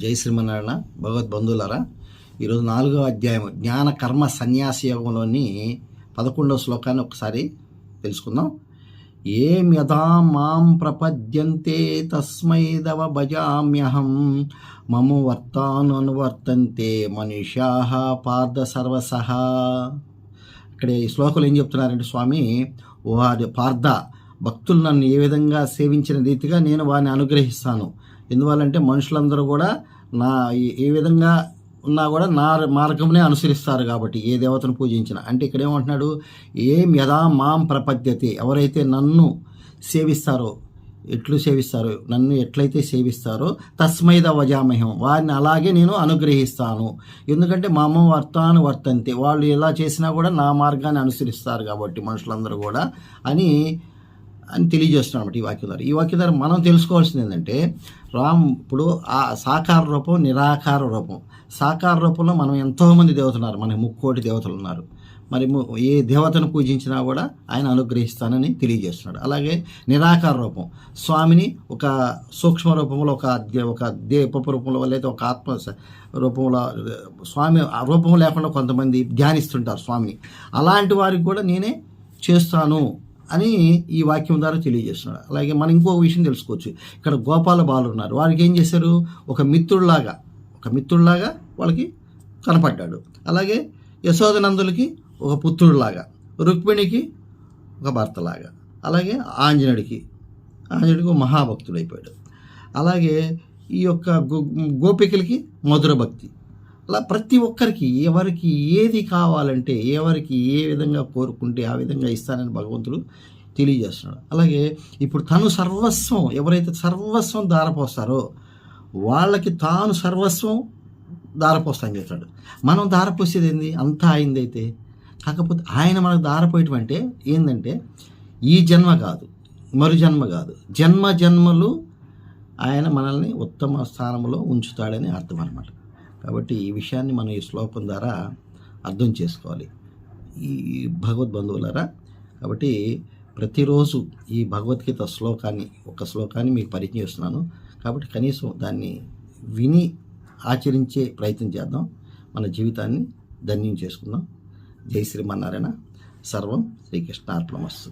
జై శ్రీమన్నారాయణ. భగవద్ బంధువులారా ఈరోజు నాలుగో అధ్యాయం జ్ఞాన కర్మ సన్యాస యోగంలోని పదకొండవ శ్లోకాన్ని ఒకసారి తెలుసుకుందాం. ఏం యథా మాం ప్రపద్యంతే తస్మైదవ భజామ్యహం మమ వర్తాను అనువర్తంతే మనుష్యా పార్థ సర్వసహ ఇక్కడ ఈ శ్లోకంలో ఏం చెప్తున్నారంటే స్వామి వారి పార్థ భక్తులు నన్ను ఏ విధంగా సేవించిన రీతిగా నేను వారిని అనుగ్రహిస్తాను. ఎందువల్లంటే మనుషులందరూ కూడా నా ఏ- విధంగా ఉన్నా కూడా నా మార్గంనే అనుసరిస్తారు కాబట్టి ఏ దేవతను పూజించిన. అంటే ఇక్కడ ఏమంటున్నాడు ఏం యథా మాం ప్రపద్యతి. ఎవరైతే నన్ను సేవిస్తారో ఎట్లు సేవిస్తారు నన్ను ఎట్లయితే సేవిస్తారో తస్మైద వజామహం. వారిని అలాగే నేను అనుగ్రహిస్తాను. ఎందుకంటే మా అమ్మ వర్తాను వర్తంతే వాళ్ళు ఎలా చేసినా కూడా నా మార్గాన్ని అనుసరిస్తారు కాబట్టి మనుషులందరూ కూడా. అని అని తెలియజేస్తున్నాం అన్నమాట ఈ వాక్యం ద్వారా ఈ వాక్యం ద్వారా మనం తెలుసుకోవాల్సింది ఏంటంటే రామ్ ఇప్పుడు ఆ సాకార రూపం నిరాకార రూపం. సాకార రూపంలో మనం ఎంతోమంది దేవతలు ఉన్నారు మనకి ముక్కోటి దేవతలు ఉన్నారు. మరి ఏ దేవతను పూజించినా కూడా ఆయన అనుగ్రహిస్తానని తెలియజేస్తున్నాడు. అలాగే నిరాకార రూపం. స్వామిని ఒక సూక్ష్మ రూపంలో ఒక దే- ఒక దీపపు రూపంలో లేదా ఒక ఆత్మ రూపంలో స్వామి ఆ రూపం లేకుండా కొంతమంది ధ్యానిస్తుంటారు స్వామిని. అలాంటి వారికి కూడా నేనే చేస్తాను. అని ఈ వాక్యం ద్వారా తెలియజేస్తున్నాడు. అలాగే మనం ఇంకొక విషయం తెలుసుకోవచ్చు. ఇక్కడ గోపాల బాలు ఉన్నారు. వారికి ఏం చేశారు? ఒక మిత్రుడిలాగా ఒక మిత్రుడిలాగా వాళ్ళకి కనపడ్డాడు. అలాగే యశోదనందులకి ఒక పుత్రుడిలాగా రుక్మిణికి ఒక భర్తలాగా అలాగే ఆంజనేయుడికి ఆంజనేయుడికి మహాభక్తుడు అయిపోయాడు అలాగే ఈ యొక్క గో- గోపికలకి మధుర భక్తి అలా ప్రతి ఒక్కరికి ఎవరికి ఏది కావాలంటే ఎవరికి ఏ విధంగా కోరుకుంటే ఆ విధంగా ఇస్తానని భగవంతుడు తెలియజేస్తున్నాడు. అలాగే ఇప్పుడు తను సర్వస్వం ఎవరైతే సర్వస్వం దారపోస్తారో వాళ్ళకి తాను సర్వస్వం దారపోస్తాను చెప్తాడు. మనం దారపోసేది ఏంది? అంతా అయిందైతే. కాకపోతే ఆయన మనకు దారపోయటం అంటే ఏంటంటే ఈ జన్మ కాదు మరు జన్మ కాదు. జన్మ జన్మలు ఆయన మనల్ని ఉత్తమ స్థానంలో ఉంచుతాడని అర్థం అనమాట కాబట్టి ఈ విషయాన్ని మనం ఈ శ్లోకం ద్వారా అర్థం చేసుకోవాలి. ఈ భగవద్ బంధువులారా కాబట్టి ప్రతిరోజు ఈ భగవద్గీత శ్లోకాన్ని ఒక శ్లోకాన్ని మీకు పరిచయం చేస్తున్నాను. కాబట్టి కనీసం దాన్ని విని ఆచరించే ప్రయత్నం చేద్దాం. మన జీవితాన్ని ధన్యం చేసుకుందాం. జై శ్రీమన్నారాయణ. సర్వం శ్రీకృష్ణార్పణమస్తు.